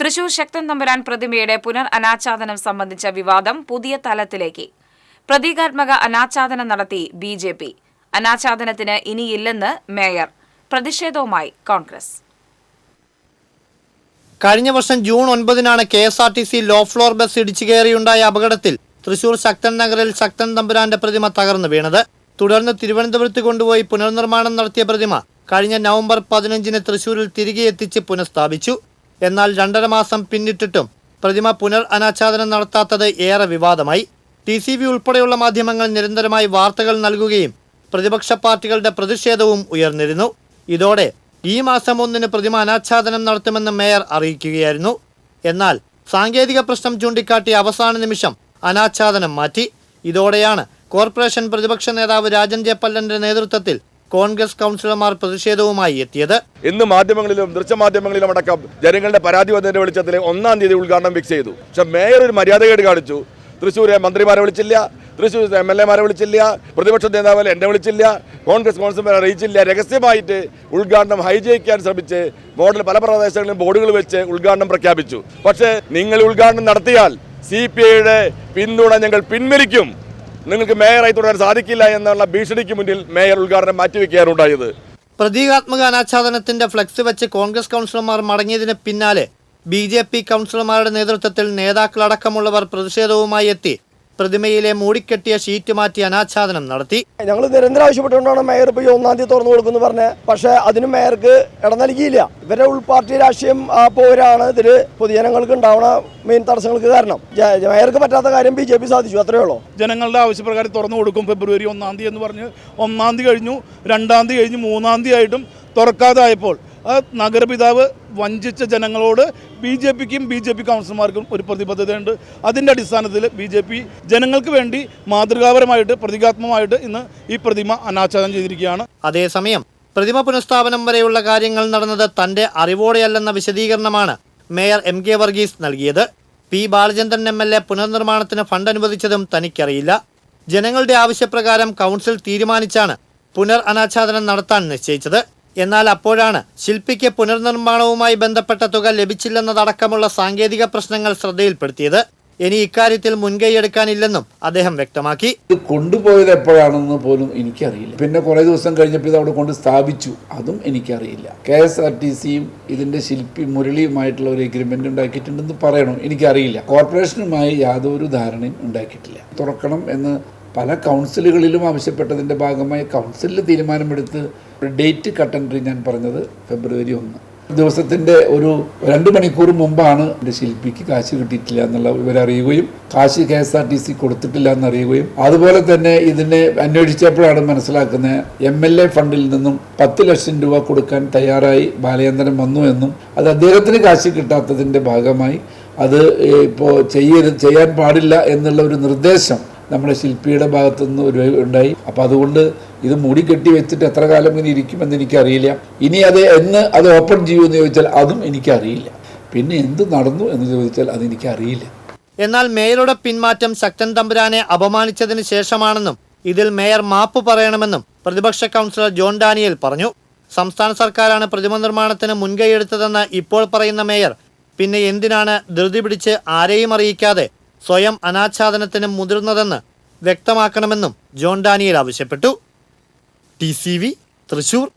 തൃശൂർ ശക്തൻ തമ്പുരാൻ പ്രതിമയുടെ പുനർ അനാച്ഛാദനം സംബന്ധിച്ച വിവാദം പുതിയ തലത്തിലേക്ക്. പ്രതീകാത്മക അനാച്ഛാദനം നടത്തി ബി ജെ പി. അനാച്ഛാദനത്തിന് ഇനിയില്ലെന്ന് മേയർ. പ്രതിഷേധവുമായി കോൺഗ്രസ്. കഴിഞ്ഞ വർഷം June ഒൻപതിനാണ് K S R T C low floor bus ഇടിച്ചു കയറിയുണ്ടായ അപകടത്തിൽ തൃശൂർ ശക്തൻ നഗറിൽ ശക്തൻ തമ്പുരാന്റെ പ്രതിമ തകർന്നു വീണത്. തുടർന്ന് തിരുവനന്തപുരത്ത് കൊണ്ടുപോയി പുനർനിർമ്മാണം നടത്തിയ പ്രതിമ കഴിഞ്ഞ നവംബർ പതിനഞ്ചിന് തൃശൂരിൽ തിരികെ എത്തിച്ച് പുനഃസ്ഥാപിച്ചു. എന്നാൽ രണ്ടര മാസം പിന്നിട്ടിട്ടും പ്രതിമ പുനർ അനാച്ഛാദനം നടത്താത്തത് ഏറെ വിവാദമായി. ടി സി ബി ഉൾപ്പെടെയുള്ള മാധ്യമങ്ങൾ നിരന്തരമായി വാർത്തകൾ നൽകുകയും പ്രതിപക്ഷ പാർട്ടികളുടെ പ്രതിഷേധവും ഉയർന്നിരുന്നു. ഇതോടെ ഈ മാസം ഒന്നിന് പ്രതിമ അനാച്ഛാദനം നടത്തുമെന്ന് മേയർ അറിയിക്കുകയായിരുന്നു. എന്നാൽ സാങ്കേതിക പ്രശ്നം ചൂണ്ടിക്കാട്ടി അവസാന നിമിഷം അനാച്ഛാദനം മാറ്റി. ഇതോടെയാണ് കോർപ്പറേഷൻ പ്രതിപക്ഷ നേതാവ് രാജൻ ജയപ്പല്ലന്റെ നേതൃത്വത്തിൽ കോൺഗ്രസ് കൗൺസിലർമാർ പ്രതിഷേധവുമായി എത്തിയത് ഇന്ന് മാധ്യമങ്ങളിലും ദൃശ്യമാധ്യമങ്ങളിലും അടക്കം ജനങ്ങളുടെ പരാതി വന്നതിന്റെ വെളിച്ചത്തിൽ ഒന്നാം തീയതി ഉദ്ഘാടനം ഫിക്സ് ചെയ്തു. പക്ഷെ മേയർ ഒരു മര്യാദകേട് കാണിച്ചു. തൃശ്ശൂരെ മന്ത്രിമാരെ വിളിച്ചില്ല തൃശ്ശൂർ എം എൽ എമാരെ വിളിച്ചില്ല പ്രതിപക്ഷ നേതാവ് എന്നെ വിളിച്ചില്ല കോൺഗ്രസ് കോൺസിലർമാരെ അറിയിച്ചില്ല. രഹസ്യമായിട്ട് ഉദ്ഘാടനം ഹൈജയിക്കാൻ ശ്രമിച്ച് മോഡൽ പല പ്രദേശങ്ങളിലും ബോർഡുകൾ വെച്ച് ഉദ്ഘാടനം പ്രഖ്യാപിച്ചു. പക്ഷേ നിങ്ങൾ ഉദ്ഘാടനം നടത്തിയാൽ സി പി ഐയുടെ പിന്തുണ ഞങ്ങൾ പിൻവലിക്കും. നിങ്ങൾക്ക് മേയറായി തുടരാൻ സാധിക്കില്ല എന്നുള്ള ഭീഷണിക്ക് മുന്നിൽ മേയർ ഉദ്ഘാടനം മാറ്റിവെക്കുകയാണ് ഉണ്ടായത്. പ്രതീകാത്മക അനാച്ഛാദനത്തിന്റെ ഫ്ലക്സ് വെച്ച് കോൺഗ്രസ് കൗൺസിലർമാർ മടങ്ങിയതിന് പിന്നാലെ ബി ജെ പി കൗൺസിലർമാരുടെ നേതൃത്വത്തിൽ നേതാക്കളടക്കമുള്ളവർ പ്രതിഷേധവുമായി എത്തി. പ്രതിമയിലെ മൂടിക്കെട്ടിയ ഷീറ്റ് മാറ്റി അനാച്ഛാദനം നടത്തി. ഞങ്ങൾ നിരന്തരം ആവശ്യപ്പെട്ടുകൊണ്ടാണ് മേയർ ഇപ്പോൾ ഒന്നാം തീയതി തുറന്നു കൊടുക്കുന്നു പറഞ്ഞത് പക്ഷേ അതിന് മേയർക്ക് ഇടം നൽകിയില്ല. ഇവരെ ഉൾപാർട്ടി രാഷ്ട്രീയം പോരാണ് ഇതിൽ പൊതുജനങ്ങൾക്ക് ഉണ്ടാവുന്ന മെയിൻ തടസ്സങ്ങൾക്ക് കാരണം. മേയർക്ക് പറ്റാത്ത കാര്യം ബി ജെ പി സാധിച്ചു അത്രയേ ഉള്ളൂ. ജനങ്ങളുടെ ആവശ്യപ്രകാരം തുറന്നു കൊടുക്കും ഫെബ്രുവരി ഒന്നാം തീയതി എന്ന് പറഞ്ഞ് ഒന്നാം തീയതി കഴിഞ്ഞു രണ്ടാം തീയതി കഴിഞ്ഞു മൂന്നാം തീയതി ആയിട്ടും തുറക്കാതായപ്പോൾ ആ നഗരപിതാവ് വഞ്ചിച്ച ജനങ്ങളോട് ബി ജെ പിക്കും ബി ജെ പി കൗൺസിലർമാർക്കും ഒരു പ്രതിബദ്ധതയുണ്ട്. അതിന്റെ അടിസ്ഥാനത്തിൽ ബി ജെ പി ജനങ്ങൾക്ക് വേണ്ടി മാതൃകാപരമായിട്ട് പ്രതീകാത്മകമായിട്ട് ഇന്ന് ഈ പ്രതിമ അനാച്ഛാദനം ചെയ്തിരിക്കുകയാണ്. അതേസമയം പ്രതിമ പുനഃസ്ഥാപനം വരെയുള്ള കാര്യങ്ങൾ നടന്നത് തന്റെ അറിവോടെയല്ലെന്ന വിശദീകരണമാണ് മേയർ എം കെ വർഗീസ് നൽകിയത്. P Balachandran M L A പുനർനിർമ്മാണത്തിന് ഫണ്ട് അനുവദിച്ചതും തനിക്കറിയില്ല. ജനങ്ങളുടെ ആവശ്യപ്രകാരം കൗൺസിൽ തീരുമാനിച്ചാണ് പുനർ അനാച്ഛാദനം നടത്താൻ നിശ്ചയിച്ചത്. എന്നാൽ അപ്പോഴാണ് ശില്പിക്ക് പുനർനിർമ്മാണവുമായി ബന്ധപ്പെട്ട തുക ലഭിച്ചില്ലെന്നതടക്കമുള്ള സാങ്കേതിക പ്രശ്നങ്ങൾ ശ്രദ്ധയിൽപ്പെടുത്തിയത് ഇനി ഇക്കാര്യത്തിൽ മുൻകൈയെടുക്കാനില്ലെന്നും അദ്ദേഹം വ്യക്തമാക്കി. ഇത് കൊണ്ടുപോയത് എപ്പോഴാണെന്ന് പോലും എനിക്കറിയില്ല. പിന്നെ കുറേ ദിവസം കഴിഞ്ഞപ്പോൾ ഇത് അവിടെ കൊണ്ട് സ്ഥാപിച്ചു. അതും എനിക്കറിയില്ല. കെ എസ് ആർ ടി സിയും ഇതിന്റെ ശില്പി മുരളിയുമായിട്ടുള്ള ഒരു എഗ്രിമെന്റ് ഉണ്ടാക്കിയിട്ടുണ്ടെന്ന് പറയണം എനിക്കറിയില്ല. കോർപ്പറേഷനുമായി യാതൊരു ധാരണയും ഉണ്ടാക്കിയിട്ടില്ല. തുറക്കണം എന്ന് പല കൗൺസിലുകളിലും ആവശ്യപ്പെട്ടതിന്റെ ഭാഗമായി കൗൺസിലിൽ തീരുമാനമെടുത്ത് ഡേറ്റ് കട്ടൻട്രി ഞാൻ പറഞ്ഞത് ഫെബ്രുവരി ഒന്ന്. ദിവസത്തിന്റെ ഒരു രണ്ട് മണിക്കൂർ മുമ്പാണ് എന്റെ ശില്പിക്ക് കാശ് കിട്ടിയിട്ടില്ല എന്നുള്ള വിവരം അറിയുകയും കാശ് K S R T C കൊടുത്തിട്ടില്ല എന്നറിയുകയും അതുപോലെ തന്നെ ഇതിനെ അന്വേഷിച്ചപ്പോഴാണ് മനസ്സിലാക്കുന്നത് എം എൽ എ ഫണ്ടിൽ നിന്നും പത്ത് ലക്ഷം രൂപ കൊടുക്കാൻ തയ്യാറായി ബാലചന്ദ്രൻ വന്നു എന്നും അത് അദ്ദേഹത്തിന് കാശ് കിട്ടാത്തതിന്റെ ഭാഗമായി അത് ഇപ്പോൾ ചെയ്യരുത് ചെയ്യാൻ പാടില്ല എന്നുള്ള ഒരു നിർദ്ദേശം നമ്മുടെ ശില്പിയുടെ ഭാഗത്തു നിന്ന് ഒരു ഉണ്ടായി. അപ്പം അതുകൊണ്ട് ഇത് മുടി കെട്ടി വെച്ചിട്ട് എത്ര കാലം ഇനി ഇരിക്കുമെന്ന് എനിക്കറിയില്ല. ഇനി അത് എന്ന് അത് ഓപ്പൺ ചെയ്യുമെന്ന് ചോദിച്ചാൽ അതും എനിക്കറിയില്ല. പിന്നെ എന്ത് നടന്നു എന്ന് ചോദിച്ചാൽ അതെനിക്കറിയില്ല എന്നാൽ മേയറുടെ പിന്മാറ്റം ശക്തൻ തമ്പുരാനെ അപമാനിച്ചതിന് ശേഷമാണെന്നും ഇതിൽ മേയർ മാപ്പ് പറയണമെന്നും പ്രതിപക്ഷ കൗൺസിലർ ജോൺ ഡാനിയൽ പറഞ്ഞു. സംസ്ഥാന സർക്കാരാണ് പ്രതിമ നിർമ്മാണത്തിന് മുൻകൈയെടുത്തതെന്ന് ഇപ്പോൾ പറയുന്ന മേയർ പിന്നെ എന്തിനാണ് ധൃതി പിടിച്ച് ആരെയും അറിയിക്കാതെ സ്വയം അനാച്ഛാദനത്തിന് മുതിർന്നതെന്ന് വ്യക്തമാക്കണമെന്നും ജോൺ ഡാനിയൽ ആവശ്യപ്പെട്ടു. T C V Thrissur.